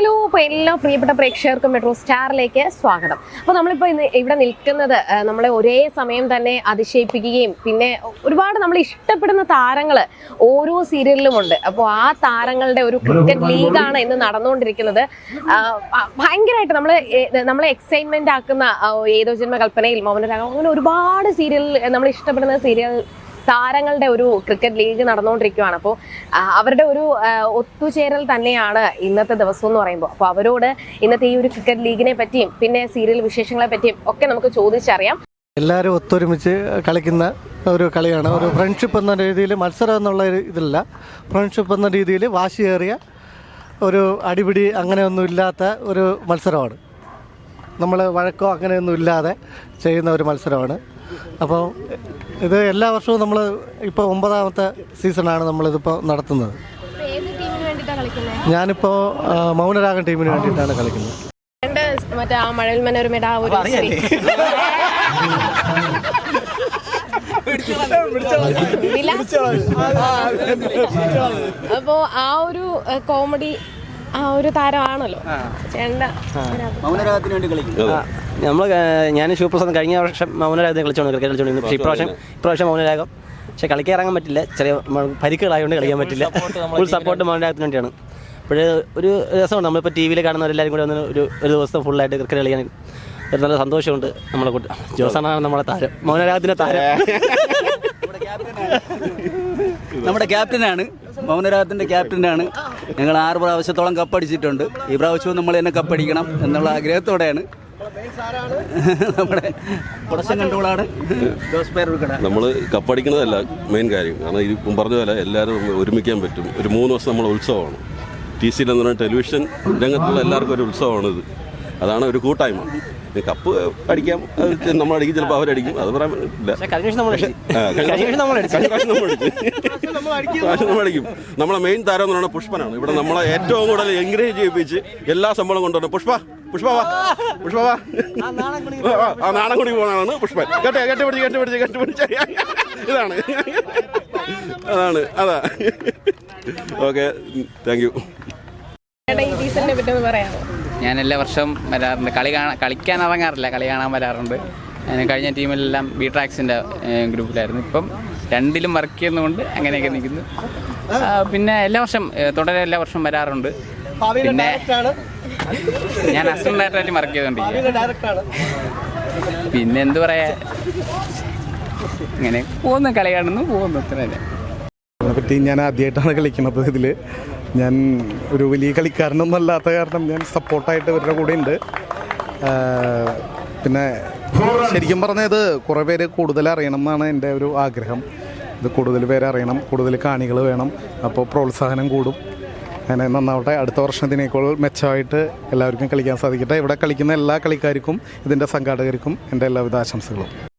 Hello അപ്പോൾ എല്ലാ പ്രിയപ്പെട്ട പ്രേക്ഷകർക്കും മെട്രോ സ്റ്റാറിലേക്ക് സ്വാഗതം. അപ്പോൾ നമ്മളിപ്പോൾ ഇന്ന് ഇവിടെ നിൽക്കുന്നത് നമ്മളെ ഒരേ സമയം തന്നെ അതിശയിപ്പിക്കുകയും പിന്നെ ഒരുപാട് നമ്മൾ ഇഷ്ടപ്പെടുന്ന താരങ്ങൾ ഓരോ സീരിയലിലും ഉണ്ട്. അപ്പോൾ ആ താരങ്ങളുടെ ഒരു ക്രിക്കറ്റ് ലീഗാണ് ഇന്ന് നടന്നുകൊണ്ടിരിക്കുന്നത്. ഭയങ്കരമായിട്ട് നമ്മൾ നമ്മളെ എക്സൈറ്റ്മെന്റ് ആക്കുന്ന ഏതോ ജന്മ കൽപ്പനയിൽ മൗനരാഗം അങ്ങനെ ഒരുപാട് സീരിയൽ നമ്മൾ ഇഷ്ടപ്പെടുന്ന സീരിയൽ താരങ്ങളുടെ ഒരു ക്രിക്കറ്റ് ലീഗ് നടന്നുകൊണ്ടിരിക്കുകയാണ് അപ്പോൾ അവരുടെ ഒരു ഒത്തുചേരൽ തന്നെയാണ് ഇന്നത്തെ ദിവസം എന്ന് പറയുമ്പോൾ. അപ്പോൾ അവരോട് ഇന്നത്തെ ഈ ഒരു ക്രിക്കറ്റ് ലീഗിനെ പറ്റിയും പിന്നെ സീരിയൽ വിശേഷങ്ങളെ പറ്റിയും ഒക്കെ നമുക്ക് ചോദിച്ചറിയാം. എല്ലാവരും ഒത്തൊരുമിച്ച് കളിക്കുന്ന ഒരു കളിയാണ്. ഒരു ഫ്രണ്ട്ഷിപ്പ് എന്ന രീതിയിൽ മത്സരം എന്നുള്ള ഇതില്ല. ഫ്രണ്ട്ഷിപ്പ് എന്ന രീതിയിൽ വാശിയേറിയ ഒരു അടിപിടി അങ്ങനെയൊന്നും ഇല്ലാത്ത ഒരു മത്സരമാണ്. നമ്മൾ വഴക്കോ അങ്ങനെയൊന്നും ഇല്ലാതെ ചെയ്യുന്ന ഒരു മത്സരമാണ്. അപ്പോൾ ഇത് എല്ലാ വർഷവും നമ്മൾ ഇപ്പോൾ ഒമ്പതാമത്തെ സീസണാണ് നമ്മളിതിപ്പോൾ നടത്തുന്നത്. ഞാനിപ്പോൾ മൗനരാഗം ടീമിന് വേണ്ടിയിട്ടാണ് കളിക്കുന്നത്. മറ്റേ ആ മഴവിൽ മനോരമയുടെ ആ ഒരു. അപ്പോ ആ ഒരു കോമഡി ആ ഒരു താരമാണല്ലോ. ചേണ്ട. മൗനരാഗത്തിന് വേണ്ടി കളിക്കും. നമ്മൾ ഞാൻ സൂപ്പർ കഴിഞ്ഞ വർഷം മൗനരാഗത്തിന് കളിച്ചോണ്ട് ക്രിക്കറ്റ് കളിച്ചോണ്ട് പക്ഷേ ഇപ്രാവശ്യം ഇപ്രാവശ്യം മൗനരാഗം. പക്ഷെ കളിക്കാൻ ഇറങ്ങാൻ പറ്റില്ല. ചെറിയ പരിക്കുകളായതുകൊണ്ട് കളിക്കാൻ പറ്റില്ല. ഫുൾ സപ്പോർട്ട് മൗനരാഗത്തിന് വേണ്ടിയാണ്. അപ്പോൾ ഒരു രസമാണ് നമ്മളിപ്പോൾ ടി വിയിൽ കാണുന്നവരെല്ലാവരും കൂടി വന്ന് ഒരു ഒരു ദിവസം ഫുള്ളായിട്ട് ക്രിക്കറ്റ് കളിക്കാൻ ഒരു നല്ല സന്തോഷമുണ്ട് നമ്മളെ കൂട്ടി. ജോസാണ് നമ്മളെ താരം. മൗനരാഗത്തിന്റെ താരം. നമ്മുടെ ക്യാപ്റ്റനാണ് മൗനരാഗത്തിന്റെ ക്യാപ്റ്റനാണ്. ഞങ്ങൾ ആറ് പ്രാവശ്യത്തോളം കപ്പടിച്ചിട്ടുണ്ട്. ഈ പ്രാവശ്യവും നമ്മൾ തന്നെ കപ്പടിക്കണം എന്നുള്ള ആഗ്രഹത്തോടെയാണ്. നമ്മുടെ നമ്മൾ കപ്പടിക്കുന്നതല്ല മെയിൻ കാര്യം. കാരണം ഇപ്പം പറഞ്ഞ പോലെ എല്ലാവരും ഒരുമിക്കാൻ പറ്റും. ഒരു മൂന്ന് ദിവസം നമ്മൾ ഉത്സവമാണ്. ടി സിയിൽ എന്ന് പറഞ്ഞാൽ ടെലിവിഷൻ രംഗത്തുള്ള എല്ലാവർക്കും ഒരു ഉത്സവമാണിത്. അതാണ് ഒരു കൂട്ടായ്മ. ഈ കപ്പ് അടിക്കാം അത് നമ്മൾ അടിക്കും ചിലപ്പോൾ അവരടിക്കും അത് പറയാൻ അടിക്കും. നമ്മളെ മെയിൻ താരം എന്ന് പറയുന്നത് പുഷ്പനാണ്. ഇവിടെ നമ്മളെ ഏറ്റവും കൂടുതൽ എൻകറേജ് ചെയ്യിപ്പിച്ച് എല്ലാ ശമ്പളം കൊണ്ടുവരണം പുഷ്പ. പുഷ്പ വാ. പുഷ്പ വാ. ആ, ആ നാണം കൂടി പുഷ്പൻ. കേട്ടെ കെട്ടിപ്പിടിച്ച് കെട്ടിപ്പിടിച്ച് കെട്ടിപ്പിടിച്ച് ഇതാണ്. അതാണ്. അതാ. ഓക്കെ. Thank you. ഈ സീസണിനെ പറ്റി പറയാമോ? ഞാൻ എല്ലാ വർഷവും വരാറുണ്ട്. കളി കാണാൻ കളിക്കാൻ ഇറങ്ങാറില്ല. കളി കാണാൻ വരാറുണ്ട്. ഞാൻ കഴിഞ്ഞ ടീമിലെല്ലാം ബി ട്രാക്സിന്റെ ഗ്രൂപ്പിലായിരുന്നു. ഇപ്പം രണ്ടിലും വർക്ക് ചെയ്യുന്നതുകൊണ്ട് അങ്ങനെയൊക്കെ നിൽക്കുന്നു. പിന്നെ എല്ലാ വർഷം തുടരെ എല്ലാ വർഷവും വരാറുണ്ട്. പിന്നെ ഞാൻ അസിസ്റ്റന്റ് ഡയറക്ടറായിട്ട് വർക്ക് ചെയ്തുകൊണ്ട് പിന്നെ എന്ത് പറയാ? ഇങ്ങനെ പോകുന്നു കളി കാണുന്നു പോകുന്നു. അത്ര പറ്റി ഞാൻ ആദ്യമായിട്ടാണ് കളിക്കുന്നത് ഇതിൽ ഞാൻ ഒരു വലിയ കളിക്കാരനൊന്നും അല്ലാത്ത കാരണം ഞാൻ സപ്പോർട്ടായിട്ട് ഇവരുടെ കൂടെ ഉണ്ട് പിന്നെ ശരിക്കും പറഞ്ഞാൽ ഇത് കുറേ പേര് കൂടുതൽ അറിയണം എന്നാണ് എന്റെ ഒരു ആഗ്രഹം. ഇത് കൂടുതൽ പേര് അറിയണം കൂടുതൽ കാണികൾ വേണം അപ്പോൾ പ്രോത്സാഹനം കൂടും. അങ്ങനെ നന്നാവട്ടെ അടുത്ത വർഷം ഇതിനേക്കാൾ മെച്ചമായിട്ട് എല്ലാവർക്കും കളിക്കാൻ സാധിക്കട്ടെ. ഇവിടെ കളിക്കുന്ന എല്ലാ കളിക്കാർക്കും ഇതിന്റെ സംഘാടകർക്കും എന്റെ എല്ലാവിധ ആശംസകളും.